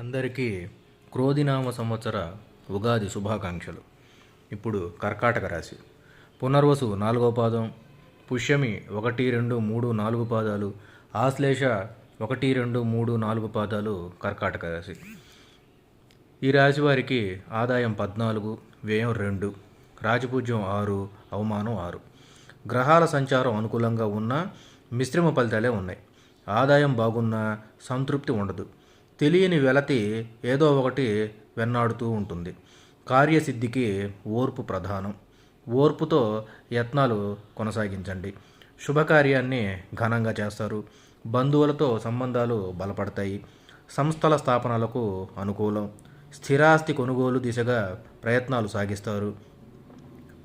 అందరికీ క్రోధినామ సంవత్సర ఉగాది శుభాకాంక్షలు. ఇప్పుడు కర్కాటక రాశి. పునర్వసు నాలుగో పాదం పుష్యమి ఒకటి రెండు మూడు నాలుగు పాదాలు ఆశ్లేష ఒకటి రెండు మూడు నాలుగు పాదాలు కర్కాటక రాశి. ఈ రాశి వారికి ఆదాయం పద్నాలుగు వ్యయం రెండు రాజపూజ్యం ఆరు అవమానం ఆరు. గ్రహాల సంచారం అనుకూలంగా ఉన్నా మిశ్రమ ఫలితాలే ఉన్నాయి. ఆదాయం బాగున్నా సంతృప్తి ఉండదు. తెలియని వెలతి ఏదో ఒకటి వెన్నాడుతూ ఉంటుంది. కార్యసిద్ధికి ఓర్పు ప్రధానం. ఓర్పుతో యత్నాలు కొనసాగించండి. శుభకార్యాన్ని ఘనంగా చేస్తారు. బంధువులతో సంబంధాలు బలపడతాయి. సంస్థల స్థాపనలకు అనుకూలం. స్థిరాస్తి కొనుగోలు దిశగా ప్రయత్నాలు సాగిస్తారు.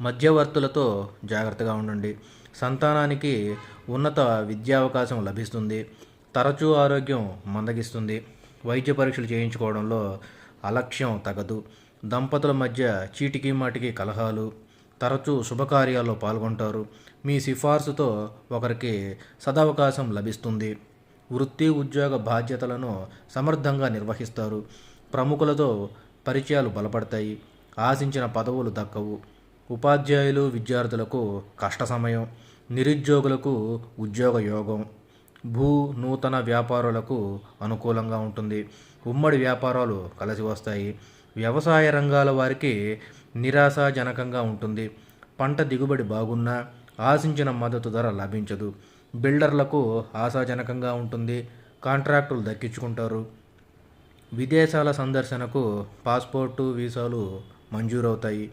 మధ్యవర్తులతో జాగ్రత్తగా ఉండండి. సంతానానికి ఉన్నత విద్యావకాశం లభిస్తుంది. తరచూ ఆరోగ్యం మందగిస్తుంది. వైద్య పరీక్షలు చేయించుకోవడంలో అలక్ష్యం తగదు. దంపతుల మధ్య చీటికి మాటికి కలహాలు తరచూ శుభకార్యాల్లో పాల్గొంటారు. మీ సిఫార్సుతో ఒకరికి సదవకాశం లభిస్తుంది. వృత్తి ఉద్యోగ బాధ్యతలను సమర్థంగా నిర్వహిస్తారు. ప్రముఖులతో పరిచయాలు బలపడతాయి. ఆశించిన పదవులు దక్కవు. ఉపాధ్యాయులు విద్యార్థులకు కష్ట సమయం నిరుద్యోగులకు ఉద్యోగ యోగం. భూ నూతన వ్యాపారులకు అనుకూలంగా ఉంటుంది. ఉమ్మడి వ్యాపారాలు కలిసి వస్తాయి. వ్యవసాయ రంగాల వారికి నిరాశాజనకంగా ఉంటుంది. పంట దిగుబడి బాగున్నా ఆశించిన మద్దతు ధర లభించదు. బిల్డర్లకు ఆశాజనకంగా ఉంటుంది. కాంట్రాక్టులు దక్కించుకుంటారు. విదేశాల సందర్శనకు పాస్పోర్టు వీసాలు మంజూరవుతాయి.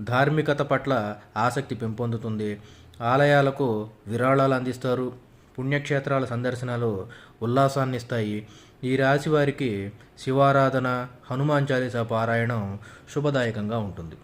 ధార్మికత పట్ల ఆసక్తి పెంపొందుతుంది. ఆలయాలకు విరాళాలు అందిస్తారు. పుణ్యక్షేత్రాల సందర్శనలు ఉల్లాసాన్ని ఇస్తాయి ఈ రాశి వారికి శివారాధన హనుమాన్ చాలీసా పారాయణం శుభదాయకంగా ఉంటుంది.